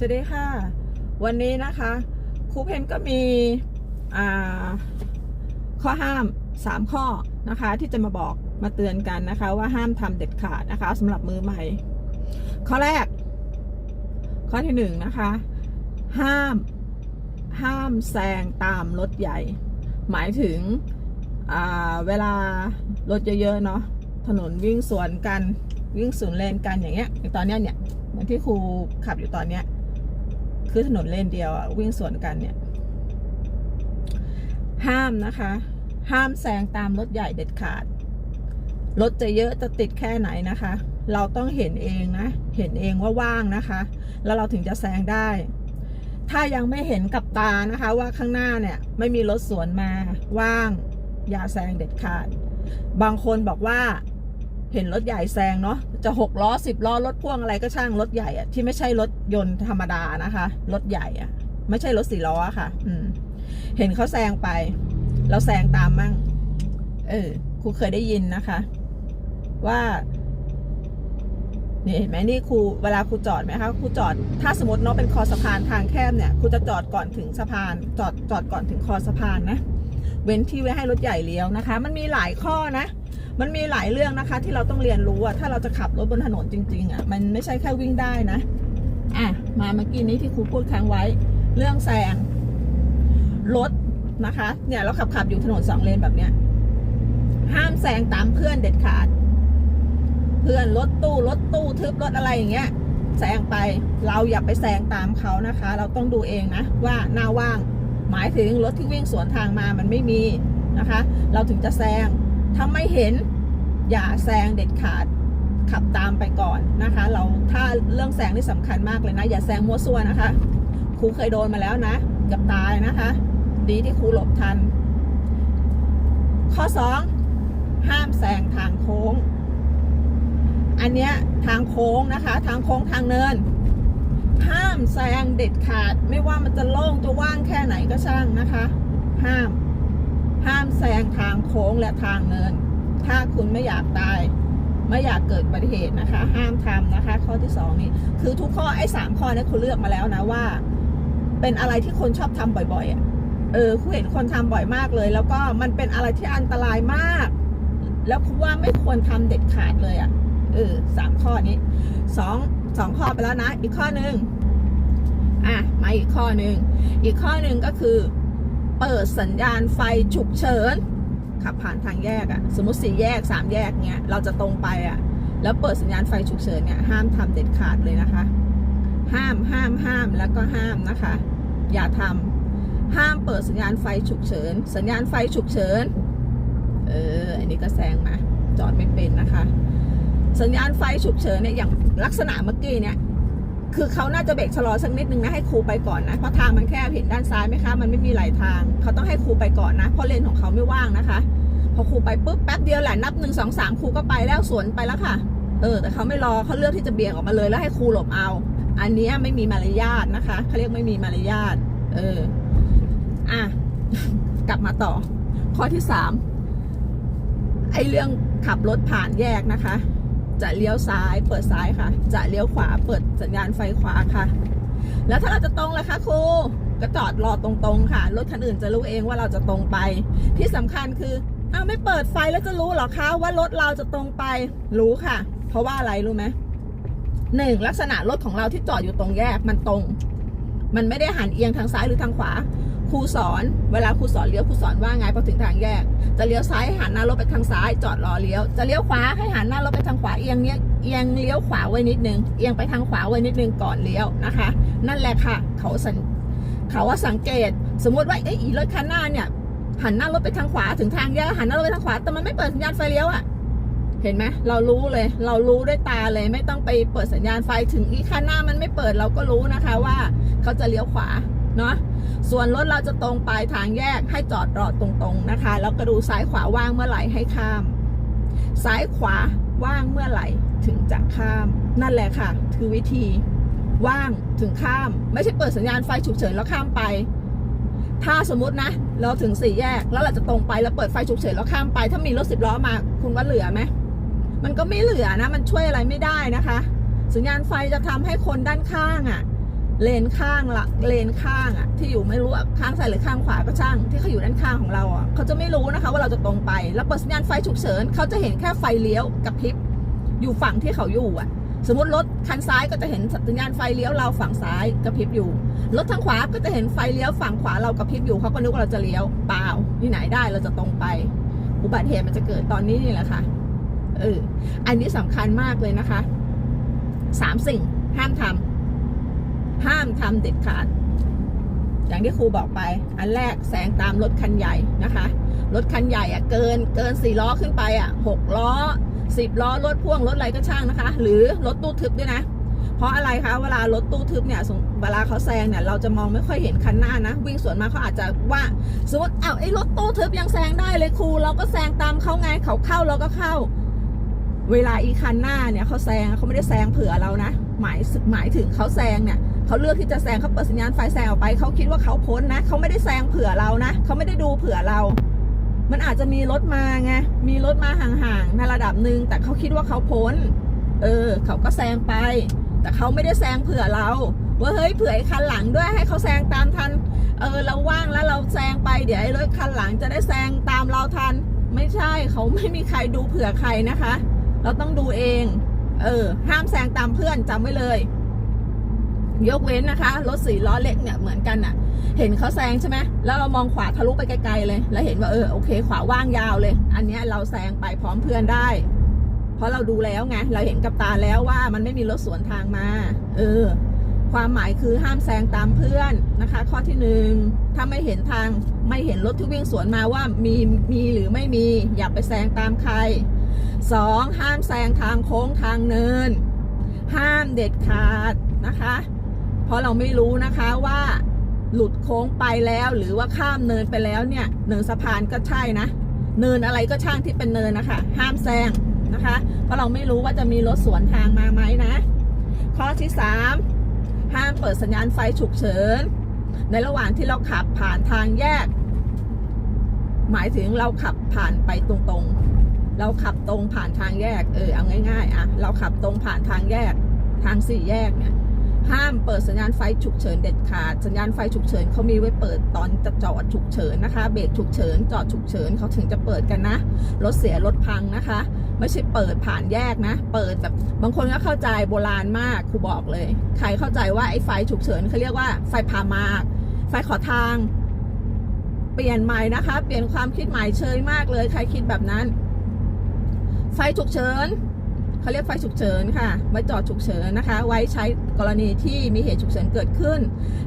สวัสดีค่ะ วันนี้นะคะครูเพนก็มีข้อห้ามสามข้อนะคะ ที่จะมาบอกมาเตือนกันนะคะ ว่าห้ามทำเด็ดขาดนะคะสำหรับมือใหม่ ข้อแรก ข้อที่หนึ่งนะคะ ห้ามห้ามแซงตามรถใหญ่ หมายถึงเวลารถเยอะๆเนาะถนนวิ่งสวนกันวิ่งสวนเลนกันอย่างเงี้ยตอนเนี้ยเนี่ยเหมือนที่ครูขับอยู่ตอนเนี้ย คือถนนเลนเดียวอะวิ่งสวนกันเนี่ย ห้ามนะคะ ห้ามแซงตามรถใหญ่เด็ดขาด รถจะเยอะจะติดแค่ไหนนะคะ เราต้องเห็นเองนะ เห็นเองว่าว่างนะคะ แล้วเราถึงจะแซงได้ ถ้ายังไม่เห็นกับตานะคะว่าข้างหน้าเนี่ยไม่มีรถสวนมาว่าง อย่าแซงเด็ดขาด บางคนบอกว่า เห็นรถใหญ่แซงเนาะจะหกล้อสิบล้อรถพ่วงอะไรก็ช่างรถใหญ่อะที่ไม่ใช่รถยนต์ธรรมดานะคะรถใหญ่อะไม่ใช่รถสี่ล้อค่ะ อืม เห็นเขาแซงไป เราแซงตามมั่ง เออครูเคยได้ยินนะคะ ว่านี่เห็นไหมนี่ครูเวลาครูจอดไหมคะครูจอดถ้าสมมติเนาะเป็นคอสะพานทางแคบเนี่ยครูจะจอดก่อนถึงสะพาน จอดจอดก่อนถึงคอสะพานนะ เว้นที่ไว้ให้รถใหญ่เลี้ยวนะคะ มันมีหลายข้อนะ มันมีหลายเรื่องนะคะ ที่เราต้องเรียนรู้อะถ้าเราจะขับรถบนถนนจริงๆอะมันไม่ใช่แค่วิ่งได้นะ อะ มาเมื่อกี้นี้ที่ครูพูดค้างไว้ เรื่องแซงรถนะคะ เนี่ยเราขับขับอยู่ถนนสองเลนแบบเนี้ย ห้ามแซงตามเพื่อนเด็ดขาด เพื่อนรถตู้รถตู้ทึบรถอะไรอย่างเงี้ยแซงไปเราอย่าไปแซงตามเขานะคะ เราต้องดูเองนะว่าหน้าว่าง หมายถึงรถที่วิ่งสวนทางมามันไม่มีนะคะ เราถึงจะแซง ถ้าไม่เห็นอย่าแซงเด็ดขาดขับตามไปก่อนนะคะ เราถ้าเรื่องแซงนี่สำคัญมากเลยนะ อย่าแซงมั่วซั่วนะคะครูเคยโดนมาแล้วนะกับตายนะคะ ดีที่ครูหลบทัน ข้อ 2 ห้ามแซงทางโค้ง อันเนี้ยทางโค้งนะคะ ทางโค้งทางเนิน ห้ามแซงเด็ดขาด ไม่ว่ามันจะโล่งจะว่างแค่ไหนก็ช่างนะคะ ห้าม ห้ามแซงทางโค้งและทางเนิน ถ้าคุณไม่อยากตาย ไม่อยากเกิดอุบัติเหตุนะคะ ห้ามทำนะคะ ข้อที่สองนี่คือทุกข้อไอ้สามข้อนี้คุณเลือกมาแล้วนะว่า เป็นอะไรที่คนชอบทำบ่อยๆอะเออคุณเห็นคนทำบ่อยมากเลย แล้วก็มันเป็นอะไรที่อันตรายมาก แล้วคุณว่าไม่ควรทำเด็ดขาดเลยอะเออสามข้อนี้สองสองข้อไปแล้วนะ อีกข้อหนึ่งอะมาอีกข้อหนึ่งอีกข้อหนึ่งก็คือ เปิดสัญญาณไฟฉุกเฉินขับผ่านทางแยกอะสมมติสี่แยกสามแยกเนี้ยเราจะตรงไปอะแล้วเปิดสัญญาณไฟฉุกเฉินเนี่ยห้ามทำเด็ดขาดเลยนะคะ ห้ามห้ามห้ามแล้วก็ห้ามนะคะ อย่าทำห้ามเปิดสัญญาณไฟฉุกเฉิน สัญญาณไฟฉุกเฉิน เออ อันนี้ก็แซงมา จอดไม่เป็นนะคะ สัญญาณไฟฉุกเฉินเนี่ยอย่างลักษณะเมื่อกี้เนี่ย คือเขาน่าจะเบรกชะลอสักนิดนึงนะให้ครูไปก่อนนะเพราะทางมันแคบเห็นด้านซ้ายไหมคะมันไม่มีหลายทางเขาต้องให้ครูไปก่อนนะ เพราะเลนของเขาไม่ว่างนะคะ พอครูไปปุ๊บแป๊บเดียวแหละนับหนึ่งสองสามครูก็ไปแล้วสวนไปแล้วค่ะ เออ แต่เขาไม่รอเขาเลือกที่จะเบี่ยงออกมาเลยแล้วให้ครูหลบเอา อันนี้ไม่มีมารยาทนะคะเขาเรียกไม่มีมารยาทเอออะกลับมาต่อ ข้อที่สามไอ้เรื่องขับรถผ่านแยกนะคะ จะเลี้ยวซ้ายเปิดซ้ายค่ะ จะเลี้ยวขวาเปิดสัญญาณไฟขวาค่ะ แล้วถ้าเราจะตรงล่ะคะครูก็จอดรอตรงๆค่ะ รถคันอื่นจะรู้เองว่าเราจะตรงไป ที่สำคัญคืออ้าวไม่เปิดไฟแล้วจะรู้เหรอคะว่ารถเราจะตรงไปรู้ค่ะ เพราะว่าอะไรรู้ไหมหนึ่งลักษณะรถของเราที่จอดอยู่ตรงแยกมันตรง มันไม่ได้หันเอียงทางซ้ายหรือทางขวา ครูสอนเวลาครูสอนเลี้ยวครูสอนว่าไงพอถึงทางแยก จะเลี้ยวซ้ายหันหน้ารถไปทางซ้ายจอดรอเลี้ยว จะเลี้ยวขวาให้หันหน้ารถไปทางขวาเอียงเนี้ยเอียงเลี้ยวขวาไว้นิดนึงเอียงไปทางขวาไว้นิดนึงก่อนเลี้ยวนะคะ นั่นแหละค่ะ เขาสังเขาว่าสังเกต สมมติว่าเอ้รถคันหน้าเนี่ยหันหน้ารถไปทางขวาถึงทางแยกหันหน้ารถไปทางขวาแต่มันไม่เปิดสัญญาณไฟเลี้ยวอะเห็นไหมเรารู้เลย เรารู้ด้วยตาเลยไม่ต้องไปเปิดสัญญาณไฟถึงอีคันหน้ามันไม่เปิดเราก็รู้นะคะว่า เขาจะเลี้ยวขวา เนาะส่วนรถเราจะตรงไปทางแยกให้จอดรอตรงๆนะคะ แล้วก็ดูซ้ายขวาว่างเมื่อไหร่ให้ข้าม ซ้ายขวาว่างเมื่อไหร่ถึงจะข้าม นั่นแหละค่ะ คือวิธีว่างถึงข้าม ไม่ใช่เปิดสัญญาณไฟฉุกเฉินแล้วข้ามไป ถ้าสมมตินะ เราถึงสี่แยกแล้วเราจะตรงไปแล้วเปิดไฟฉุกเฉินแล้วข้ามไป ถ้ามีรถสิบล้อมา คุณว่าเหลือไหมมันก็ไม่เหลือนะ มันช่วยอะไรไม่ได้นะคะ สัญญาณไฟจะทำให้คนด้านข้างอะ่ะ เลนข้างละเลนข้างอะ ที่อยู่ไม่รู้อะข้างซ้ายหรือข้างขวาก็ช่าง ที่เขาอยู่ด้านข้างของเราอะเขาจะไม่รู้นะคะว่าเราจะตรงไป แล้วเปิดสัญญาณไฟฉุกเฉินเขาจะเห็นแค่ไฟเลี้ยวกับพริบอยู่ฝั่งที่เขาอยู่อะ สมมติรถคันซ้ายก็จะเห็นสัญญาณไฟเลี้ยวเราฝั่งซ้ายกระพริบอยู่รถทางขวาก็จะเห็นไฟเลี้ยวฝั่งขวาเรากระพริบอยู่เขาก็นึกว่าเราจะเลี้ยวเปล่าที่ไหนได้เราจะตรงไป อุบัติเหตุมันจะเกิดตอนนี้นี่แหละค่ะเอออันนี้สำคัญมากเลยนะคะสามสิ่งห้ามทำ ห้ามทำเด็ดขาด อย่างที่ครูบอกไป อันแรกแซงตามรถคันใหญ่นะคะ รถคันใหญ่อะเกินเกินสี่ล้อขึ้นไปอะหกล้อสิบล้อรถพ่วงรถอะไรก็ช่างนะคะ หรือรถตู้ทึบด้วยนะ เพราะอะไรคะเวลารถตู้ทึบเนี่ยเวลาเขาแซงเนี่ยเราจะมองไม่ค่อยเห็นคันหน้านะ วิ่งสวนมาเขาอาจจะว่าสมมติอ้าไอ้รถตู้ทึบยังแซงได้เลยครูเราก็แซงตามเขาไงเขาเข้าเราก็เข้า เวลาอีคันหน้าเนี่ยเขาแซงเขาไม่ได้แซงเผื่อเรานะ หมายหมายถึงเขาแซงเนี่ย เขาเลือกที่จะแซงเขาเปิดสัญญาณไฟแซงออกไป เขาคิดว่าเขาพ้นนะ เขาไม่ได้แซงเผื่อเรานะ เขาไม่ได้ดูเผื่อเรา มันอาจจะมีรถมาไง มีรถมาห่างๆในระดับหนึ่งแต่เขาคิดว่าเขาพ้น เออ เขาก็แซงไป แต่เขาไม่ได้แซงเผื่อเรา ว่าเฮ้ยเผื่อไอ้คันหลังด้วยให้เขาแซงตามทัน เออเราว่างแล้วเราแซงไปเดี๋ยวไอ้รถคันหลังจะได้แซงตามเราทัน ไม่ใช่เขาไม่มีใครดูเผื่อใครนะคะ เราต้องดูเอง เออ ห้ามแซงตามเพื่อนจำไว้เลย ยกเว้นนะคะ รถสี่ล้อเล็กเนี่ยเหมือนกันอะเห็นเขาแซงใช่ไหมแล้วเรามองขวาทะลุไปไกลๆเลย แล้วเห็นว่าเออโอเค ขวาว่างยาวเลย อันนี้เราแซงไปพร้อมเพื่อนได้ เพราะเราดูแล้วไง เราเห็นกับตาแล้วว่ามันไม่มีรถสวนทางมา เออ ความหมายคือห้ามแซงตามเพื่อนนะคะ ข้อที่หนึ่งถ้าไม่เห็นทางไม่เห็นรถที่วิ่งสวนมาว่ามีมีหรือไม่มี อย่าไปแซงตามใครสองห้ามแซงทางโค้งทางเนิน ห้ามเด็ดขาดนะคะ เพราะเราไม่รู้นะคะว่าหลุดโค้งไปแล้วหรือว่าข้ามเนินไปแล้วเนี่ย เนินสะพานก็ใช่นะ เนินอะไรก็ช่างที่เป็นเนินนะคะ ห้ามแซงนะคะ เพราะเราไม่รู้ว่าจะมีรถสวนทางมาไหมนะ ข้อที่สามห้ามเปิดสัญญาณไฟฉุกเฉิน ในระหว่างที่เราขับผ่านทางแยก หมายถึงเราขับผ่านไปตรงๆ เราขับตรงผ่านทางแยก เออเอาง่ายๆอะเราขับตรงผ่านทางแยก ทางสี่แยกเนี่ย ห้ามเปิดสัญญาณไฟฉุกเฉินเด็ดขาด สัญญาณไฟฉุกเฉินเขามีไว้เปิดตอนจะจอดฉุกเฉินนะคะ เบรกฉุกเฉินจอดฉุกเฉินเขาถึงจะเปิดกันนะ รถเสียรถพังนะคะ ไม่ใช่เปิดผ่านแยกนะ เปิดแบบบางคนก็เข้าใจโบราณมากครูบอกเลย ใครเข้าใจว่าไอ้ไฟฉุกเฉินเขาเรียกว่าไฟพามาก ไฟขอทาง เปลี่ยนใหม่นะคะ เปลี่ยนความคิดใหม่เชยมากเลย ใครคิดแบบนั้น ไฟฉุกเฉิน เขาเรียกไฟฉุกเฉินค่ะ ไว้จอดฉุกเฉินนะคะ ไว้ใช้กรณีที่มีเหตุฉุกเฉินเกิดขึ้น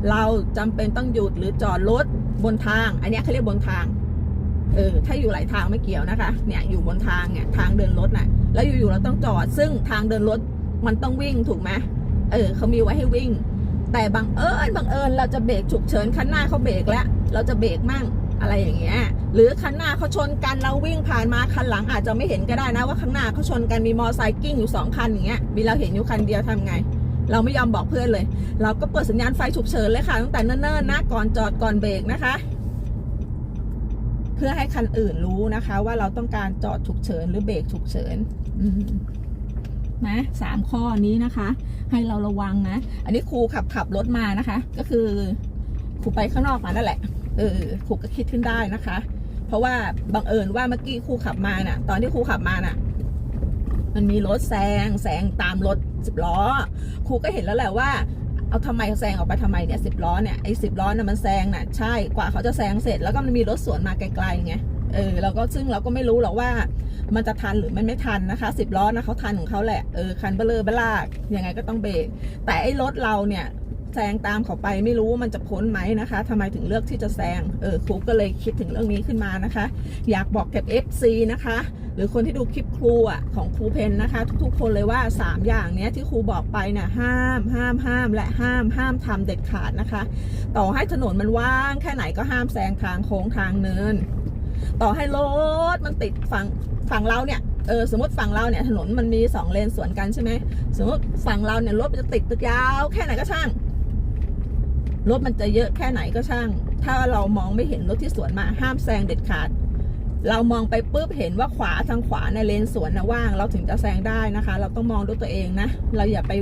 เราจำเป็นต้องหยุดหรือจอดรถบนทาง อันนี้เขาเรียกบนทาง เออ ถ้าอยู่หลายทางไม่เกี่ยวนะคะ เนี่ยอยู่บนทางเนี่ยทางเดินรถน่ะ แล้วอยู่ๆเราต้องจอด ซึ่งทางเดินรถมันต้องวิ่งถูกไหมเออเขามีไว้ให้วิ่ง แต่บังเอิญบังเอิญเราจะเบรกฉุกเฉินคันหน้าเขาเบรกแล้ว เราจะเบรกมั่ง อะไรอย่างเงี้ย หรือคันหน้าเขาชนกันเราวิ่งผ่านมาคันหลังอาจจะไม่เห็นก็ได้นะว่าข้างหน้าเขาชนกันมีมอเตอร์ไซค์กิ้งอยู่สองคันอย่างเงี้ยมีเราเห็นอยู่คันเดียวทำไง เราไม่ยอมบอกเพื่อนเลย เราก็เปิดสัญญาณไฟฉุกเฉินเลยค่ะตั้งแต่เนิ่นๆนะก่อนจอดก่อนเบรกนะคะ เพื่อให้คันอื่นรู้นะคะ ว่าเราต้องการจอดฉุกเฉินหรือเบรกฉุกเฉินนะสามข้อนี้นะคะ ให้เราระวังนะ อันนี้ครูขับขับรถมานะคะ ก็คือครูไปข้างนอกมานั่นแหละ เออครูก็คิดขึ้นได้นะคะ เพราะว่าบังเอิญว่าเมื่อกี้ครูขับมาน่ะ ตอนที่ครูขับมาน่ะ มันมีรถแซงแซงตามรถสิบล้อครูก็เห็นแล้วแหละว่าเอาทำไมแซงออกไปทำไมเนี่ยสิบล้อเนี่ยไอ้สิบล้อน่ะมันแซงน่ะใช่กว่าเขาจะแซงเสร็จ แล้วก็มันมีรถสวนมาไกลๆไงเออเราก็ซึ่งเราก็ไม่รู้หรอกว่า มันจะทันหรือมันไม่ทันนะคะสิบล้อนะเขาทันของเขาแหละเออคันเบลเลอเบลากยังไงก็ต้องเบรกแต่ไอ้รถเราเนี่ย แซงตามเขาไปไม่รู้ว่ามันจะพ้นไหมนะคะทำไมถึงเลือกที่จะแซงเออครูก็เลยคิดถึงเรื่องนี้ขึ้นมานะคะ อยากบอกกับ FC นะคะ หรือคนที่ดูคลิปครูอะของครูเพนนะคะ ทุกๆ คนเลยว่า 3 อย่างเนี้ยที่ครูบอกไปเนี่ยห้ามห้ามห้ามและห้ามห้ามทำเด็ดขาดนะคะ ต่อให้ถนนมันว่างแค่ไหนก็ห้ามแซงทางโค้งทางเนิน ต่อให้รถมันติดฝั่งฝั่งเราเนี่ยเออสมมติฝั่งเราเนี่ยถนนมันมีสองเลนสวนกันใช่ไหมสมมติฝั่งเราเนี่ยรถจะติดตึกยาว แค่ไหนก็ช่าง รถมันจะเยอะแค่ไหนก็ช่าง ถ้าเรามองไม่เห็นรถที่สวนมาห้ามแซงเด็ดขาด เรามองไปปุ๊บเห็นว่าขวาทางขวาในเลนสวนนะว่าง เราถึงจะแซงได้นะคะ เราต้องมองด้วยตัวเองนะ เราอย่าไป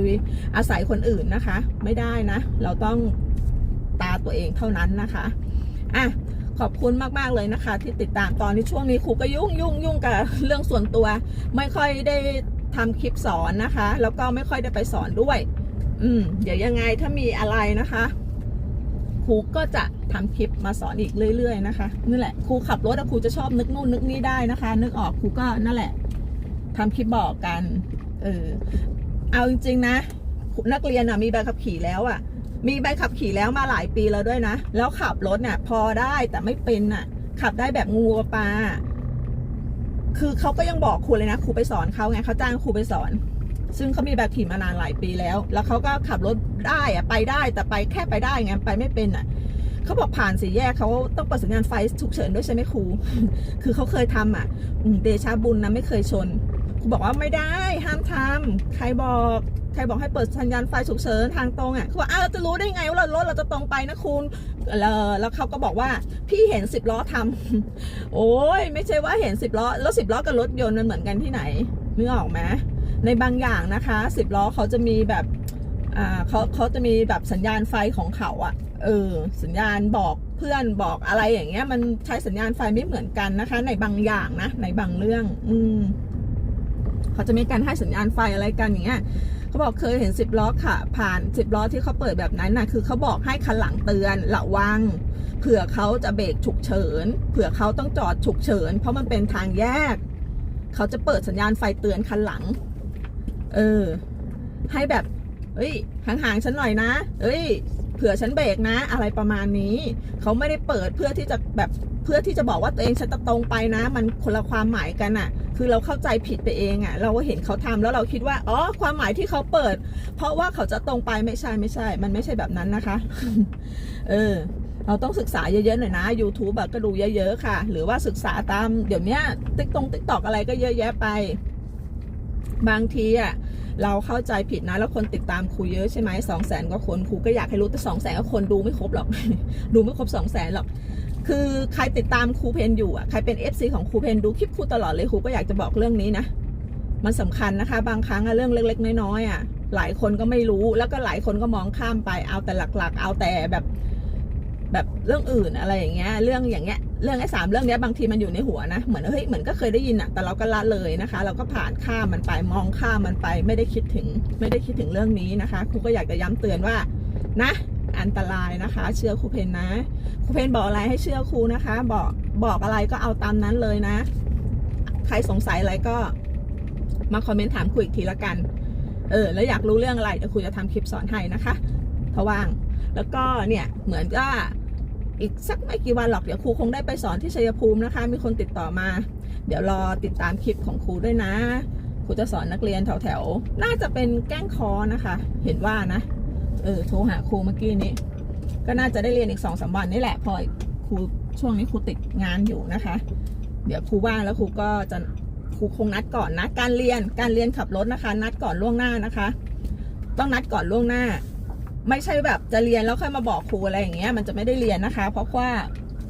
อาศัยคนอื่นนะคะ ไม่ได้นะ เราต้องตาตัวเองเท่านั้นนะคะอะขอบคุณมาก ๆ เลยนะคะ ที่ติดตามตอนนี้ช่วงนี้ครูก็ยุ่งยุ่งยุ่งกับเรื่องส่วนตัว ไม่ค่อยได้ทำคลิปสอนนะคะ แล้วก็ไม่ค่อยได้ไปสอนด้วย อืม เดี๋ยวยังไงถ้ามีอะไรนะคะ ครูก็จะทำคลิปมาสอนอีกเรื่อย ๆ นะคะนั่นแหละครูขับรถอะครูจะชอบนึกนู่นนึกนี่ได้นะคะ นึกออกครูก็นั่นแหละทำคลิปบอกกันเออเอาจริงๆนะ นักเรียนอะมีใบขับขี่แล้วอะมีใบขับขี่แล้วมาหลายปีแล้วด้วยนะ แล้วขับรถเนี่ยพอได้แต่ไม่เป็นอะขับได้แบบงูปลาคือเขาก็ยังบอกครูเลยนะครูไปสอนเขาไงเขาจ้างครูไปสอน ซึ่งเขามีแบบขี่มานานหลายปีแล้ว แล้วเขาก็ขับรถได้อะไปได้แต่ไปแค่ไปได้ไงไปไม่เป็นอะเขาบอกผ่านสี่แยกเขาต้องเปิดสัญญาณไฟฉุกเฉินด้วยใช่ไหมครู คือเขาเคยทำอะเดชาบุญนะไม่เคยชนครูบอกว่าไม่ได้ห้ามทำใครบอกใครบอกให้เปิดสัญญาณไฟฉุกเฉินทางตรงอะเขาบอกอ้าวเราจะรู้ได้ไงว่าเรารถเราจะตรงไปนะคุณแล้วแล้วเขาก็บอกว่าพี่เห็นสิบล้อทำโอ้ยไม่ใช่ว่าเห็นสิบล้อแล้วสิบล้อกับรถยนต์มันเหมือนกันที่ไหนนึกออกไหม ในบางอย่างนะคะสิบล้อเขาจะมีแบบอ่าเขาเขาจะมีแบบสัญญาณไฟของเขาอะเออสัญญาณบอกเพื่อนบอกอะไรอย่างเงี้ย มันใช้สัญญาณไฟไม่เหมือนกันนะคะ ในบางอย่างนะในบางเรื่อง อืมเขาจะมีการให้สัญญาณไฟอะไรกันอย่างเงี้ยเขาบอกเคยเห็นสิบล้อค่ะ ผ่านสิบล้อที่เขาเปิดแบบนั้นนะคือเขาบอกให้คันหลังเตือนระวังเผื่อเขาจะเบรกฉุกเฉินเผื่อเขาต้องจอดฉุกเฉิน เพราะมันเป็นทางแยก เขาจะเปิดสัญญาณไฟเตือนคันหลัง เออ ให้แบบ เอ้ยห่างๆฉันหน่อยนะ เอ้ย เผื่อฉันเบรกนะ อะไรประมาณนี้ เขาไม่ได้เปิดเพื่อที่จะแบบเพื่อที่จะบอกว่าตัวเองฉันจะตรงไปนะ มันคนละความหมายกันอะ่ะ คือเราเข้าใจผิดไปเองอะ่ะ เราเห็นเขาทำแล้วเราคิดว่า อ๋อ ความหมายที่เขาเปิด เพราะว่าเขาจะตรงไปไม่ใช่ไม่ใช่ มันไม่ใช่แบบนั้นนะคะ เออ เราต้องศึกษาเยอะๆหน่อยนะ YouTube อะก็ดูเยอะๆค่ะ หรือว่าศึกษาตาม เดี๋ยวนี้ติ๊กตรงติ๊กตอกอะไรก็เยอะแยะไป บางทีอะเราเข้าใจผิดนะ แล้วคนติดตามครูเยอะใช่ไหมสองแสนกว่าคนครูก็อยากให้รู้แต่สองแสนกว่าคนดูไม่ครบหรอก ดูไม่ครบสองแสนหรอก คือใครติดตามครูเพนอยู่อะใครเป็น FC ของครูเพนดูคลิปครูตลอดเลยครูก็อยากจะบอกเรื่องนี้นะ มันสำคัญนะคะ บางครั้งอะเรื่องเล็ก ๆ น้อยๆอะหลายคนก็ไม่รู้แล้วก็หลายคนก็มองข้ามไปเอาแต่หลักๆ เอาแต่แบบ แบบเรื่องอื่นอะไรอย่างเงี้ย เรื่องอย่างเงี้ย เรื่องไอ้สามเรื่องนี้บางทีมันอยู่ในหัวนะ เหมือนเฮ้ยเหมือนก็เคยได้ยินอะแต่เราก็ละเลยนะคะ เราก็ผ่านข้ามมันไปมองข้ามมันไป ไม่ได้คิดถึง ไม่ได้คิดถึงเรื่องนี้นะคะครูก็อยากจะย้ำเตือนว่านะอันตรายนะคะ เชื่อครูเพนนะครูเพนบอกอะไรให้เชื่อครูนะคะ บอกบอกอะไรก็เอาตามนั้นเลยนะ ใครสงสัยอะไรก็มาคอมเมนต์ถามครูอีกทีละกัน เออ แล้วอยากรู้เรื่องอะไรเดี๋ยวครูจะทำคลิปสอนให้นะคะถ้าว่าง แล้วก็เนี่ยเหมือนก็ อีกสักไม่กี่วันหรอกเดี๋ยวครูคงได้ไปสอนที่ชัยภูมินะคะ มีคนติดต่อมา เดี๋ยวรอติดตามคลิปของครูด้วยนะ ครูจะสอนนักเรียนแถวๆน่าจะเป็นแก้งคอนะคะ เห็นว่านะ เออโทรหาครูเมื่อกี้นี้ ก็น่าจะได้เรียนอีกสองสามวันนี่แหละพอครูช่วงนี้ครูติดงานอยู่นะคะ เดี๋ยวครูว่างแล้วครูก็จะครูคงนัดก่อนนะ การเรียนการเรียนขับรถนะคะ นัดก่อนล่วงหน้านะคะ ต้องนัดก่อนล่วงหน้า ไม่ใช่แบบจะเรียนแล้วค่อยมาบอกครูอะไรอย่างเงี้ยมันจะไม่ได้เรียนนะคะ เพราะว่า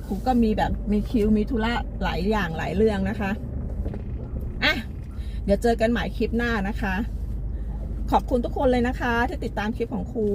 ครูก็มีแบบมีคิวมีธุระหลายอย่างหลายเรื่องนะคะอะเดี๋ยวเจอกันใหม่คลิปหน้านะคะ ขอบคุณทุกคนเลยนะคะ ที่ติดตามคลิปของครู